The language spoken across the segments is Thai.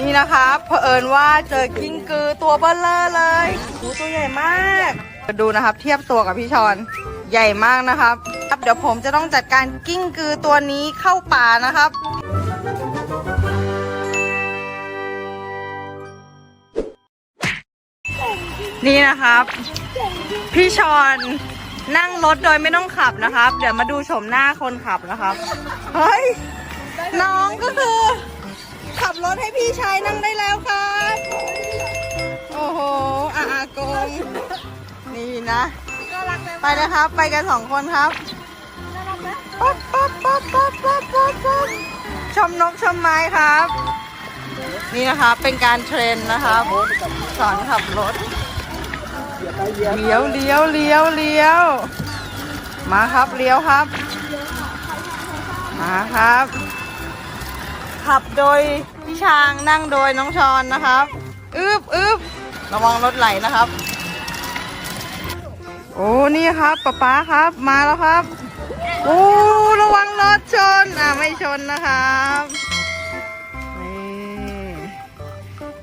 นี่นะครับเผอิญว่าเจอกิ้งกือตัวเบลเลอร์เลยโอ้ตัวใหญ่มากดูนะครับ เทียบตัวกับพี่ชอนใหญ่มากนะครับครับเดี๋ยวผมจะต้องจัดการกิ้งกือตัวนี้เข้าป่านะครับนี่นะครับ พี่ชอนนั่งรถโดยไม่ต้องขับนะครับ เดี๋ยวมาดูโฉมหน้าคนขับนะครับ เฮ้ย น้องก็คือ ขับรถให้พี่ชายนั่งได้แล้วครับ โอ้โหอาอากง นี่นะไปเลยครับ ไปกันสองคนครับป๊บป๊บป๊บป๊บป๊บป๊บป๊บชมนกชมไม้ครับ นี่นะครับเป็นการเทรนนะครับ สอนขับรถ เลี้ยวเลี้ยวเลี้ยวเลี้ยว มาครับเลี้ยวครับ มาครับ ขับโดยพี่ช้างนั่งโดยน้องชอนนะครับอึบอึบระวังรถไหลนะครับ โอ้นี่ครับป๊าป๊าครับมาแล้วครับโอ้ระวังรถชนอ่าไม่ชนนะครับนี่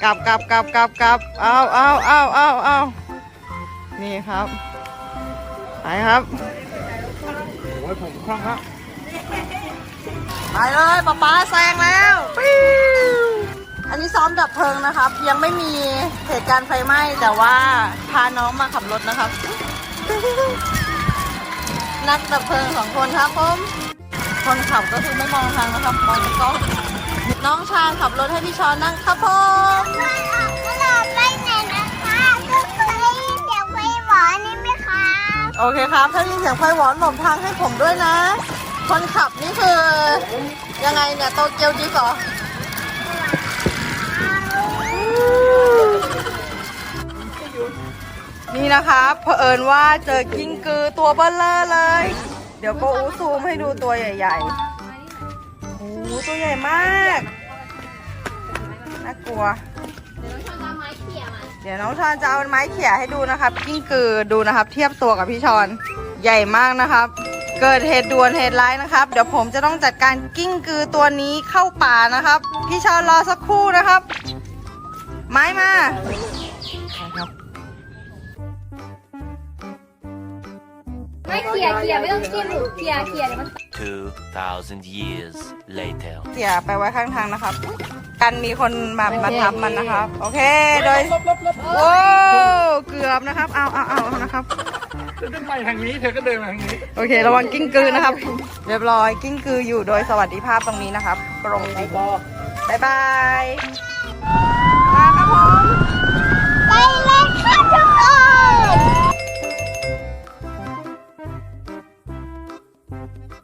กลับกลับกลับกลับกลับเอาเอาเอาเอาเอานี่ครับไปครับโอ้ยผมคล่องครับไปเลยป๊าป๊าแซงแล้ว ซ้อมดับเพลิงนะครับ ยังไม่มีเหตุการณ์ไฟไหม้แต่ว่าพาน้องมาขับรถนะครับ นักดับเพลิงสองคนครับผมคนขับก็คือไม่มองทางนะครับมองแต่กล้องน้องชางขับรถให้พี่ชอนนั่งครับผมราไปไหนนะคะก็เคยเดี๋ยวไปหวานนี่ไหมคะโอเคครับ ถ้ามีเสียงไฟหวอนหลบทางให้ผมด้วยนะ คนขับนี่คือ ยังไงเนี่ยโตเกียวดิฟเหรอ นะครับเผอิญว่าเจอกิ้งกือตัวเบลเลอร์เลย เดี๋ยวโกอูซูมให้ดูตัวใหญ่ๆโอ้โหตัวใหญ่มากน่ากลัว เดี๋ยวน้องชอนจะเอาไม้เขี่ยให้ดูนะครับ กิ้งกือดูนะครับ เทียบตัวกับพี่ชอนใหญ่มากนะครับ เกิดเหตุด่วนเหตุร้ายนะครับ เดี๋ยวผมจะต้องจัดการกิ้งกือตัวนี้เข้าป่านะครับ พี่ชอนรอสักครู่นะครับ ไม้มาครับ ไม่เขี่ยเขี่ยไม่ต้องจิ้มหนูเขี่ยเขี่ยเดี๋ยวมัน2,000 years later. เขี่ยไปไว้ข้างทางนะครับ กันมีคนมามาทับมันนะครับ โอเค โดยโอ้เกือบนะครับ เอาเอาเอานะครับเธอก็ไปทางนี้เธอก็เดินมาทางนี้ โอเค ระวังกิ้งกือนะครับ เรียบร้อยกิ้งกืออยู่โดยสวัสดิภาพตรงนี้นะครับกรงดีบ๊ายบาย Bye.